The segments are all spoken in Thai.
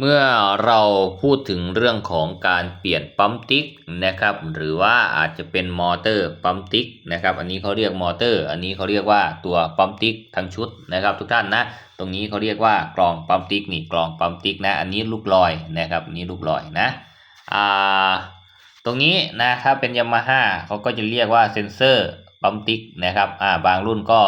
เมื่อเราพูดถึงเรื่องของการเปลี่ยนปั๊มติ๊กนะครับหรือว่าอาจจะเป็นมอเตอร์ปั๊มติ๊กนะครับอันนี้เขาเรียกมอเตอร์ อันนี้เขาเรียกว่าตัวปั๊มติ๊กทั้งชุดนะครับทุกท่านนะตรงนี้เขาเรียกว่ากรองปั๊มติ๊กนี่กรองปั๊มติ๊กนะอันนี้ลูกลอยนะครับนนี้ลูกลอยนะอ่าตรงนี้นะถ้าเป็นยามาฮ่าเขาก็จะเรียกว่าเซนเซอร์ปั๊มติ๊กนะครับอ่าบางรุ่นก็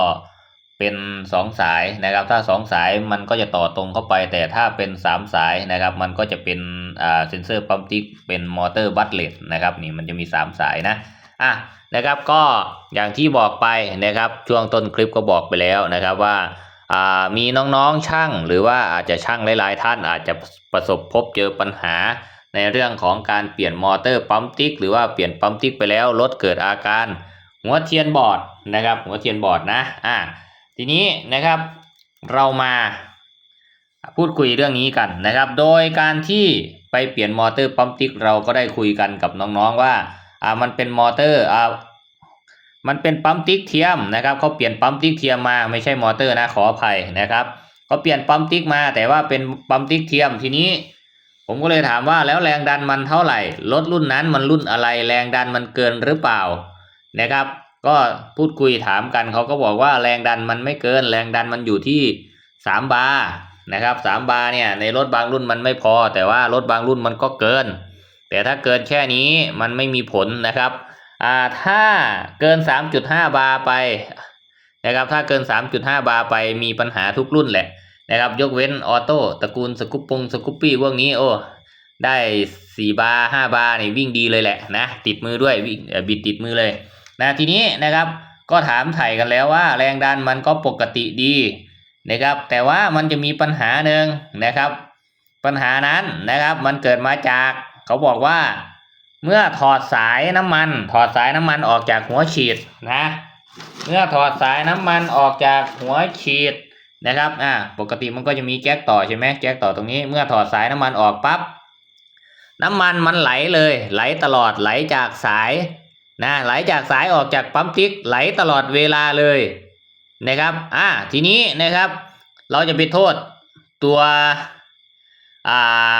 เป็นสองสายนะครับ ถ้าสองสายมันก็จะต่อตรงเข้าไป แต่ถ้าเป็นสามสายนะครับ มันก็จะเป็นอ่าเซนเซอร์ปั๊มติ๊กเป็นมอเตอร์บัตเลตนะครับนี่มันจะมีสามสายนะอะนะครับก็อย่างที่บอกไปนะครับช่วงต้นคลิปก็บอกไปแล้วนะครับว่าอ่ามีน้องๆช่างหรือว่าอาจจะช่างหลายๆ ท่านอาจจะประสบพบเจอปัญหา ในเรื่องของการเปลี่ยนมอเตอร์ปั๊มติ๊กหรือว่าเปลี่ยนปั๊มติ๊กไปแล้วรถเกิดอาการหัวเทียนบอดนะครับหัวเทียนบอดนะอ่า ทีนี้นะครับเรามาพูดคุยเรื่องนี้กันนะครับ โดยการที่ไปเปลี่ยนมอเตอร์ปั๊มติ๊กเราก็ได้คุยกันกับน้องๆว่าอ่ามันเป็นมอเตอร์อ่ามันเป็นปั๊มติ๊กเทียมนะครับเขาเปลี่ยนปั๊มติ๊กเทียมมาไม่ใช่มอเตอร์นะขออภัยนะครับเขาเปลี่ยนปั๊มติ๊กมา แต่ว่าเป็นปั๊มติ๊กเทียมทีนี้ผมก็เลยถามว่าแล้วแรงดันมันเท่าไหร่รถรุ่นนั้นมันรุ่นอะไรแรงดันมันเกินหรือเปล่านะครับ ก็พูดคุยถามกันเขาก็บอกว่าแรงดันมันไม่เกิน แรงดันมันอยู่ที่สามบาร์นะครับสามบาร์เนี่ยในรถบางรุ่นมันไม่พอ แต่ว่ารถบางรุ่นมันก็เกิน แต่ถ้าเกินแค่นี้มันไม่มีผลนะครับอ่าถ้าเกิน 3.5 บาร์ไปนะครับถ้าเกิน 3.5 บาร์ไปมีปัญหาทุกรุ่นแหละนะครับยกเว้นออโต้ตระกูลสกุปปงสกุปปี้พวกนี้โอ้ได้ 4 บาร์5บาร์นี่วิ่งดีเลยแหละนะติดมือด้วยวิ่งบิดติดมือเลย นะทีนี้นะครับก็ถามไถ่กันแล้วว่า แรงดันมันก็ปกติดีนะครับ แต่ว่ามันจะมีปัญหาหนึ่งนะครับ ปัญหานั้นนะครับมันเกิดมาจากเขาบอกว่า เมื่อถอดสายน้ำมัน ถอดสายน้ำมันออกจากหัวฉีดนะเมื่อถอดสายน้ำมันออกจากหัวฉีดนะครับอ่าปกติมันก็จะมีแก๊กต่อใช่ไหมแก๊กต่อตรงนี้ เมื่อถอดสายน้ำมันออกปั๊บน้ำมันมันไหลเลย ไหลตลอดไหลจากสาย นะไหลจากสายออกจากปั๊มติ๊กไหลตลอดเวลาเลยนะครับอ่าทีนี้นะครับ เราจะไปโทษตัวอ่า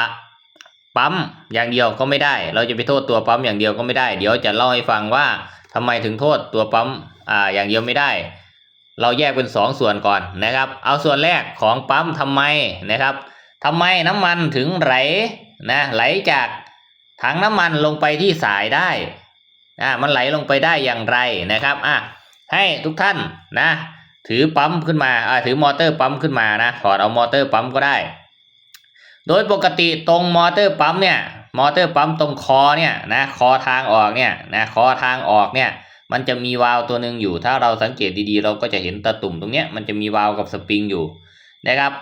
ปั๊มอย่างเดียวก็ไม่ได้ เราจะไปโทษตัวปั๊มอย่างเดียวก็ไม่ได้ เดี๋ยวจะเล่าให้ฟังว่าทำไมถึงโทษตัวปั๊มอ่าอย่างเดียวไม่ได้ เราแยกเป็นสองส่วนก่อนนะครับ เอาส่วนแรกของปั๊มทำไมนะครับทำไมน้ำมันถึงไหลนะไหลจากถังน้ำมันลงไปที่สายได้ อ่ามันไหลลงไปได้อย่างไรนะครับอะให้ทุกท่านนะถือปั๊มขึ้นมาอ่าถือมอเตอร์ปั๊มขึ้นมานะถอดเอามอเตอร์ปั๊มก็ได้ โดยปกติตรงมอเตอร์ปั๊มเนี่ยมอเตอร์ปั๊มตรงคอเนี่ยนะคอทางออกเนี่ยนะคอทางออกเนี่ยมันจะมีวาล์วตัวหนึ่งอยู่ ถ้าเราสังเกตดีๆ เราก็จะเห็นตะตุ่มตรงเนี้ยมันจะมีวาล์วกับสปริงอยู่นะครับ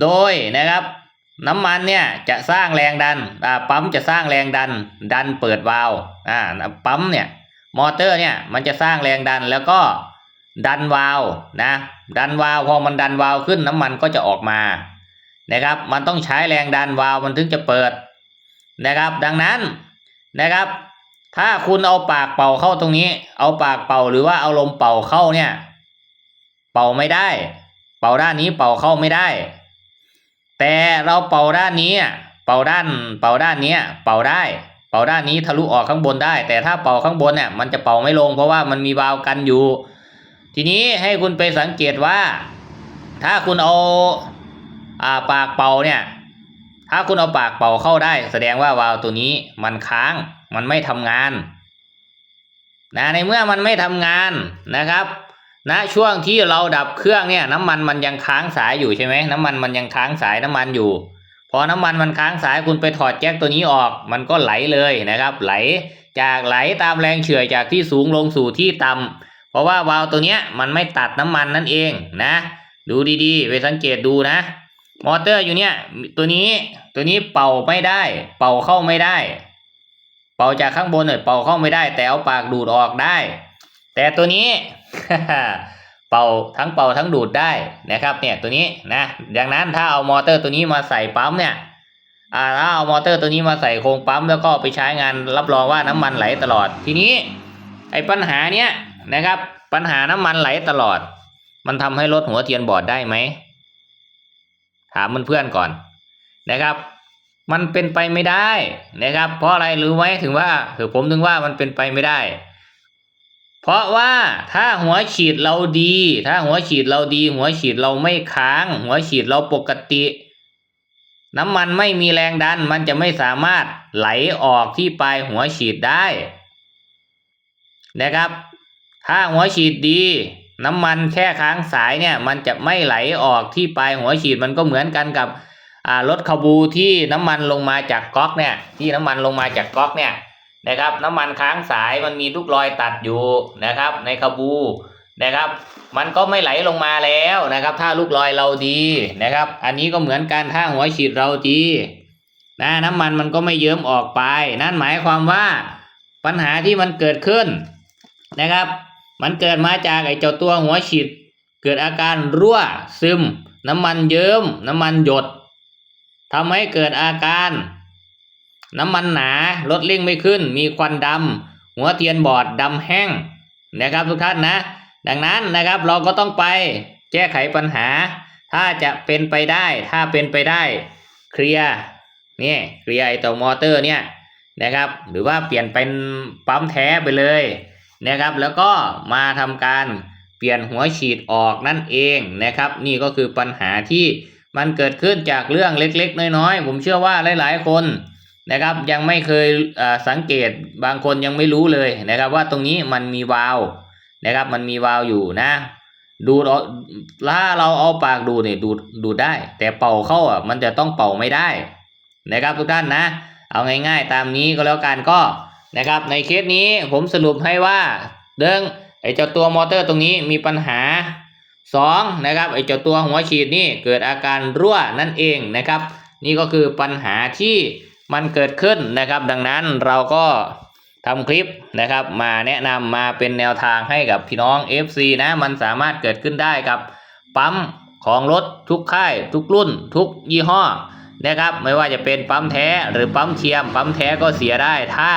โดยนะครับ น้ำมันเนี่ยจะสร้างแรงดันอ่าปั๊มจะสร้างแรงดัน ดันเปิดวาล์วอ่าปั๊มเนี่ยมอเตอร์เนี่ยมันจะสร้างแรงดันแล้วก็ดันวาล์วนะดันวาล์วพอมันดันวาล์วขึ้นน้ำมันก็จะออกมานะครับมันต้องใช้แรงดันวาล์วมันถึงจะเปิดนะครับ ดังนั้นนะครับ ถ้าคุณเอาปากเป่าเข้าตรงนี้ เอาปากเป่าหรือว่าเอาลมเป่าเข้าเนี่ย เป่าไม่ได้ เป่าด้านนี้เป่าเข้าไม่ได้ แต่เราเป่าด้านนี้ เป่าด้าน เป่าด้านนี้เป่าได้ เป่าด้านนี้ทะลุออกข้างบนได้ แต่ถ้าเป่าข้างบนเนี่ยมันจะเป่าไม่ลงเพราะว่ามันมีวาล์วกันอยู่ ทีนี้ให้คุณไปสังเกตว่า ถ้าคุณเอาอ่าปากเป่าเนี่ย ถ้าคุณเอาปากเป่าเข้าได้ แสดงว่าวาล์วตัวนี้มันค้างมันไม่ทำงานนะในเมื่อมันไม่ทำงานนะครับ ณนะช่วงที่เราดับเครื่องเนี่ย น้ำมันมันยังค้างสายอยู่ใช่ไหมน้ำมันมันยังค้างสายน้ำมันอยู่ พอน้ำมันมันค้างสายคุณไปถอดแจ็คตัวนี้ออก มันก็ไหลเลยนะครับ ไหลจากไหลตามแรงเฉื่อยจากที่สูงลงสู่ที่ต่ำเพราะว่าวาล์วตัวเนี้ยมันไม่ตัดน้ำมันนั่นเองนะ ดูดีๆ ไปสังเกตดูนะ มอเตอร์อยู่เนี่ย ตัวนี้ตัวนี้เป่าไม่ได้ เป่าเข้าไม่ได้ เป่าจากข้างบนเนี่ยเป่าเข้าไม่ได้ แต่เอาปากดูดออกได้ แต่ตัวนี้ เป่าทั้งเป่าทั้งดูดได้นะครับเนี่ยตัวนี้นะดังนั้นถ้าเอามอเตอร์ตัวนี้มาใส่ปั๊มเนี่ยอ่าถ้าเอามอเตอร์ตัวนี้มาใส่โครงปั๊มแล้วก็ไปใช้งานรับรองว่าน้ำมันไหลตลอด ทีนี้ไอ้ปัญหาเนี้ยนะครับปัญหาน้ำมันไหลตลอด มันทำให้รถหัวเทียนบอดได้ไหมถามเพื่อนๆก่อนนะครับ มันเป็นไปไม่ได้นะครับ เพราะอะไรรู้ไหมถึงว่าคือผมถึงว่ามันเป็นไปไม่ได้ เพราะว่าถ้าหัวฉีดเราดี ถ้าหัวฉีดเราดี หัวฉีดเราไม่ค้าง หัวฉีดเราปกติ น้ำมันไม่มีแรงดัน มันจะไม่สามารถไหลออกที่ปลายหัวฉีดได้นะครับ ถ้าหัวฉีดดี น้ำมันแค่ค้างสายเนี่ย มันจะไม่ไหลออกที่ปลายหัวฉีดมันก็เหมือนกันกับอ่ารถขบูที่น้ำมันลงมาจากก๊อกเนี่ย ที่น้ำมันลงมาจากก๊อกเนี่ย นะครับ น้ำมันค้างสายมันมีลูกรอยตัดอยู่นะครับ ในขบูนะครับ มันก็ไม่ไหลลงมาแล้วนะครับ ถ้าลูกรอยเราดีนะครับ อันนี้ก็เหมือนกันถ้าหัวฉีดเราดีนะน้ำมันมันก็ไม่เยิ้มออกไป นั่นหมายความว่าปัญหาที่มันเกิดขึ้นนะครับ มันเกิดมาจากไอ้เจ้าตัวหัวฉีด เกิดอาการรั่วซึม น้ำมันเยิ้มน้ำมันหยดทำให้เกิดอาการ น้ำมันหนารถเร่งไม่ขึ้น มีควันดำหัวเทียนบอดดำแห้งนะครับทุกท่านนะ ดังนั้นนะครับเราก็ต้องไปแก้ไขปัญหา ถ้าจะเป็นไปได้ ถ้าเป็นไปได้เคลียร์นี่เคลียร์ไอตัวมอเตอร์เนี่ยนะครับ หรือว่าเปลี่ยนเป็นปั๊มแท้ไปเลยนะครับ แล้วก็มาทำการเปลี่ยนหัวฉีดออกนั่นเองนะครับ นี่ก็คือปัญหาที่มันเกิดขึ้นจากเรื่องเล็กๆ น้อยๆ ผมเชื่อว่าหลายๆ คน นะครับยังไม่เคยสังเกตบางคนยังไม่รู้เลยนะครับ ว่าตรงนี้มันมีวาล์วนะครับมันมีวาล์วอยู่นะ ดูดเอาถ้าเราเอาปากดูเนี่ยดูดดูดได้ แต่เป่าเข้าอะมันจะต้องเป่าไม่ได้นะครับทุกท่านนะ เอาง่ายๆ ตามนี้ก็แล้วกันก็นะครับ ในเคสนี้ผมสรุปให้ว่าเรื่องไอ้เจ้าตัวมอเตอร์ตรงนี้มีปัญหาสองนะครับไอ้เจ้าตัวหัวฉีดนี่เกิดอาการรั่วนั่นเองนะครับ นี่ก็คือปัญหาที่ มันเกิดขึ้นนะครับ ดังนั้นเราก็ทำคลิปนะครับ มาแนะนำมาเป็นแนวทางให้กับพี่น้อง FC นะมันสามารถเกิดขึ้นได้กับ ปั๊มของรถทุกค่าย ทุกรุ่น ทุกยี่ห้อนะครับ ไม่ว่าจะเป็นปั๊มแท้หรือปั๊มเทียม ปั๊มแท้ก็เสียได้ถ้า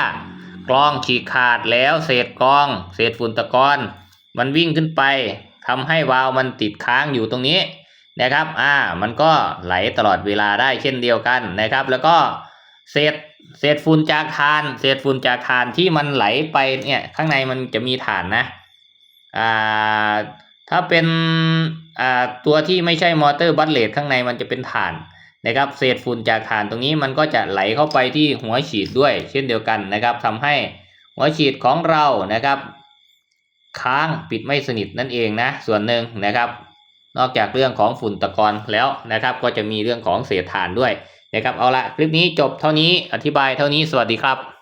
กรองฉีกขาดแล้วเศษกรอง เศษฝุ่นตะกอนมันวิ่งขึ้นไปทำให้วาล์วมันติดค้างอยู่ตรงนี้นะครับ อ่า มันก็ไหลตลอดเวลาได้เช่นเดียวกันนะครับ แล้วก็ เศษเศษฝุ่นจากทานเศษฝุ่นจากทานที่มันไหลไปเนี่ยข้างในมันจะมีฐานนะอ่าถ้าเป็นอ่าตัวที่ไม่ใช่มอเตอร์บัตเลตข้างในมันจะเป็นฐานนะครับเศษฝุ่นจากฐานตรงนี้มันก็จะไหลเข้าไปที่หัวฉีดด้วย เช่นเดียวกันนะครับทำให้หัวฉีดของเรานะครับ ค้างปิดไม่สนิทนั่นเองนะส่วนหนึ่งนะครับ นอกจากเรื่องของฝุ่นตะกอนแล้วนะครับ ก็จะมีเรื่องของเศษฐานด้วย นะครับเอาละคลิปนี้จบเท่านี้อธิบายเท่านี้สวัสดีครับ